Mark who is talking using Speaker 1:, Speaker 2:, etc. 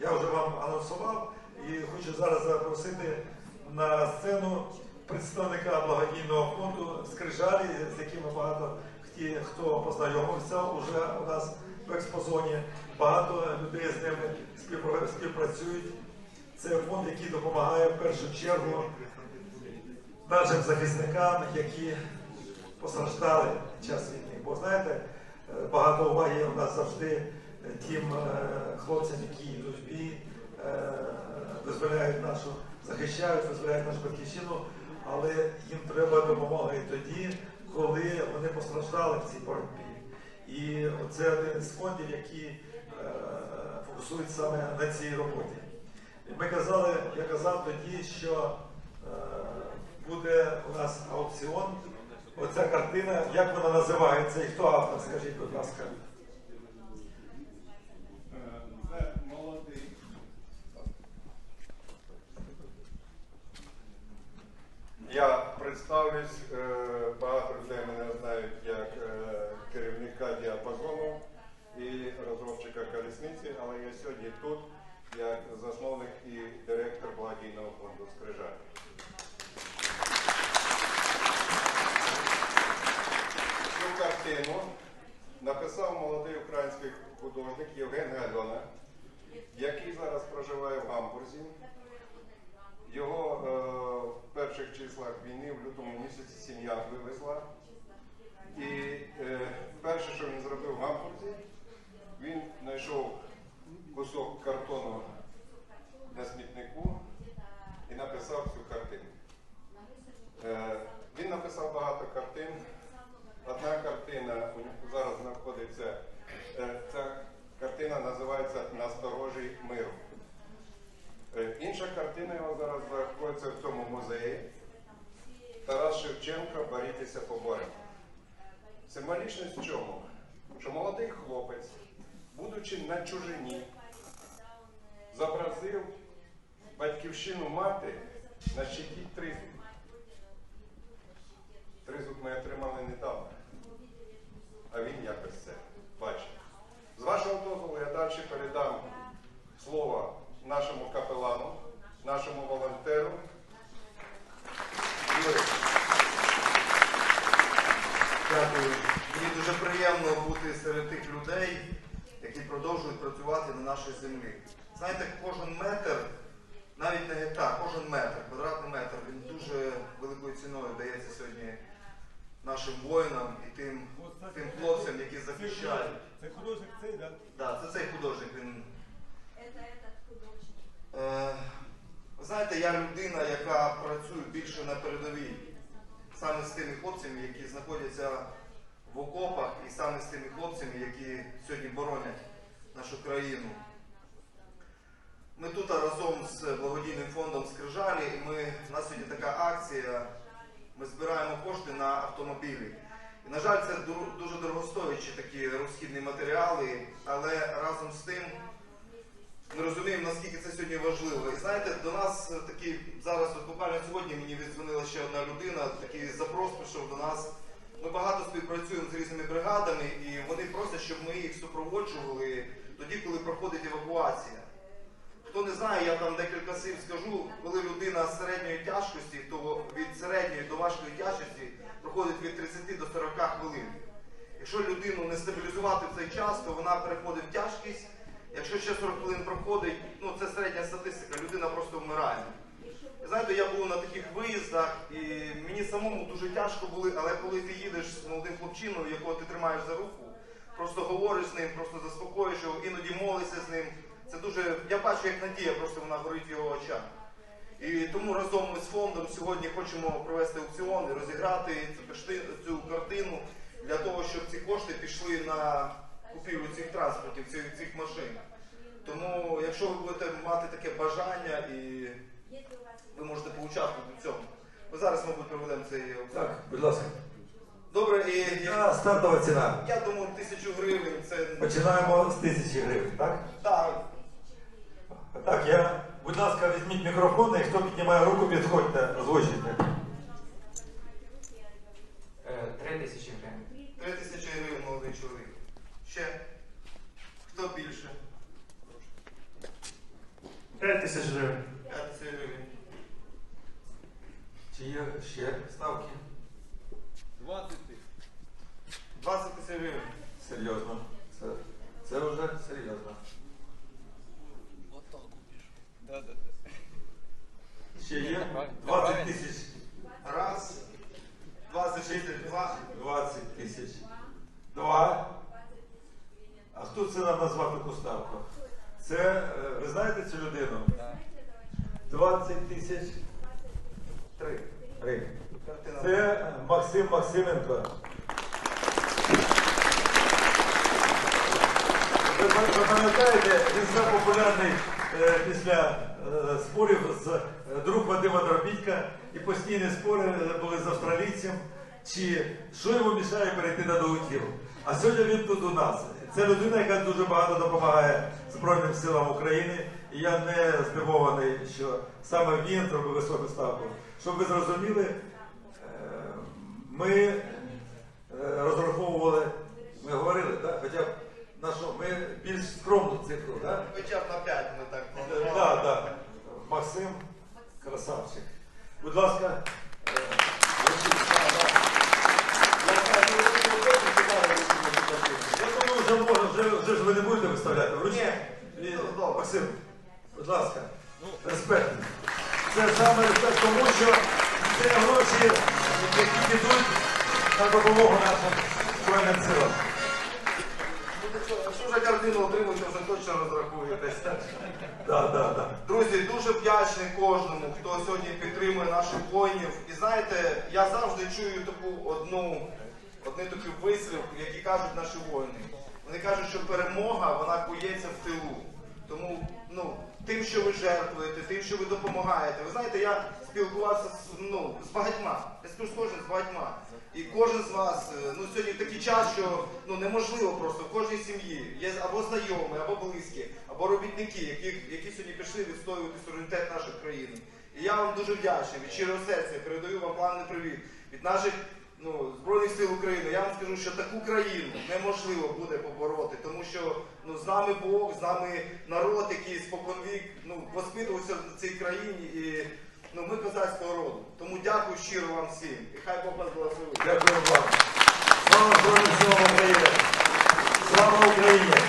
Speaker 1: я вже вам анонсував і хочу зараз запросити на сцену представника благодійного фонду Скрижалі, з якими багато хто познайомився вже у нас в експозоні. Багато людей з ними співпра- співпрацюють. Це фонд, який допомагає в першу чергу нашим захисникам, які постраждали під час війни. Бо знаєте, е, багато уваги у нас завжди тим е, хлопцям, які йдуть в бій, е, визволяють нашу, захищають, визволяють нашу батьківщину, але їм треба допомога і тоді, коли вони постраждали в цій боротьбі. І це один із фондів, які е, фокусують саме на цій роботі. Ми казали, я казав тоді, що буде у нас аукціон. Оця картина, як вона називається і хто автор, скажіть, будь ласка.
Speaker 2: Це молодий. Я представлюсь, е, багато людей мене знають як е, керівника діапазону і розробчика колісниці, але я сьогодні тут як засновник і директор благодійного фонду Скрижаль. Цю картину написав молодий український художник Євген Гальона, який зараз проживає в Гамбурзі. Його е, перших числах війни в лютому місяці сім'я вивезла. І е, перше, що він зробив в Гамбурзі, він знайшов кусок картону на смітнику і написав цю картину. Е, він написав багато картин. Одна картина зараз знаходиться. е, Ця картина називається Насторожі миру. Е, Інша картина його зараз знаходиться в цьому музеї. Тарас Шевченко Борітеся поборемо. Символічність в чому? Що молодий хлопець, будучи на чужині, зобразив батьківщину мати на щиті тризуб. Тризуб ми отримали недавно. А він якось
Speaker 3: приємно бути серед тих людей, які продовжують працювати на нашій землі. Знаєте, кожен метр, навіть не гектар, кожен метр, квадратний метр, він дуже великою ціною дається сьогодні нашим воїнам і тим, тим хлопцям, які захищають.
Speaker 1: Це художник цей, так?
Speaker 3: Да, це цей художник. Він
Speaker 4: художник.
Speaker 3: Е, ви знаєте, я людина, яка працює більше на передовій, саме з тими хлопцями, які знаходяться в окопах, і саме з тими хлопцями, які сьогодні боронять нашу країну. Ми тут разом з благодійним фондом Скрижалі, і ми, у нас сьогодні така акція. Ми збираємо кошти на автомобілі. І, на жаль, це дуже дорогостоячі такі розхідні матеріали, але разом з тим ми розуміємо, наскільки це сьогодні важливо. І знаєте, до нас такий зараз, от буквально сьогодні мені віддзвонила ще одна людина, такий запрос прийшов до нас. Ми багато співпрацюємо з різними бригадами, і вони просять, щоб ми їх супроводжували тоді, коли проходить евакуація. Хто не знає, я там декілька слів скажу, коли людина середньої тяжкості, то від середньої до важкої тяжкості проходить від 30 до 40 хвилин. Якщо людину не стабілізувати в цей час, то вона переходить в тяжкість. Якщо ще 40 хвилин проходить, ну це середня статистика, людина просто вмирає. Знаєте, я був на таких виїздах, і мені самому дуже тяжко було, але коли ти їдеш з молодим хлопчиною, якого ти тримаєш за руку, просто говориш з ним, просто заспокоюєш його, іноді молишся з ним. Це дуже, я бачу, як надія, просто вона горить в його очах. І тому разом ми з фондом сьогодні хочемо провести аукціон і розіграти цю, картину для того, щоб ці кошти пішли на купівлю цих транспортів, цих, цих машин. Тому, якщо ви будете мати таке бажання і ви можете поучаствувати в цьому. Ми зараз, мабуть, проведемо цей аукціон.
Speaker 1: Так, будь ласка.
Speaker 3: Добре, і я,
Speaker 1: Яка стартова ціна?
Speaker 3: я думаю, тисячу гривень це
Speaker 1: Починаємо з тисячі гривень, так?
Speaker 3: так.
Speaker 1: Так, я, будь ласка, візьміть мікрофон, і хто піднімає руку, підходьте, озвучуйте.
Speaker 5: Е, Три тисячі гривень.
Speaker 3: Три тисячі гривень, молодий чоловік. Ще. Хто більше?
Speaker 6: 5 тисяч гривень.
Speaker 3: 5 тисяч гривень.
Speaker 1: Чи є ще ставки?
Speaker 3: 20 тисяч гривень.
Speaker 1: Серйозно. Це, це вже серйозно. Ще є 20 тисяч.
Speaker 3: Раз. 20 тисяч. Два.
Speaker 1: 20 тисяч. Два. А хто це нам назвав таку ставку? Це, е, ви знаєте цю людину? 20 тисяч.
Speaker 3: Три.
Speaker 1: Три. Це Максим Максименко. Ви пам'ятаєте, він став популярний е, після е, спорів з е, друг Вадима Дробітька, і постійні спори були з австралійцем, чи що йому мішає перейти на долетів. А сьогодні він тут у нас. Це людина, яка дуже багато допомагає Збройним силам України. І я не здивований, що саме він зробив високу ставку. Щоб ви зрозуміли, ми е, розраховували, ми говорили, так, хоча б на що, ми більш скромну цифру, так?
Speaker 3: Хоча б на 5 ми так
Speaker 1: Так, так. Максим, красавчик. Будь ласка. е. Я думаю, вже можна, вже, вже ж ви не будете виставляти. Вручіть.
Speaker 3: Ні.
Speaker 1: І-
Speaker 3: Ну.
Speaker 1: Максим, будь ласка. Респект. Це саме респект, тому що це гроші, які підуть на допомогу нашим Збройним силам.
Speaker 3: Що, вже картину отримуєте, вже точно розрахуєтесь.
Speaker 1: Так, так, так.
Speaker 3: Друзі, дуже вдячний кожному, хто сьогодні підтримує наших воїнів. І знаєте, я завжди чую таку одну, один такий вислів, який кажуть наші воїни. Вони кажуть, що перемога вона кується в тилу. Тому ну, тим, що ви жертвуєте, тим, що ви допомагаєте. Ви знаєте, я спілкувався з, ну, з багатьма. Я скажу кожним з багатьма. І кожен з вас, е, ну сьогодні такий час, що ну неможливо просто в кожній сім'ї є або знайомі, або близькі, або робітники, які, які сьогодні пішли відстоювати суверенітет нашої країни. І я вам дуже вдячний від щирого серця передаю вам пламенний привіт від наших ну, Збройних сил України, я вам скажу, що таку країну неможливо буде побороти, тому що ну, з нами Бог, з нами народ, який споконвік ну, воспитувався в цій країні. і ну, Ми козацького роду. Тому дякую щиро вам всім. І хай Бог вас благословить.
Speaker 1: Дякую вам. Слава Збройним! Слава Україні!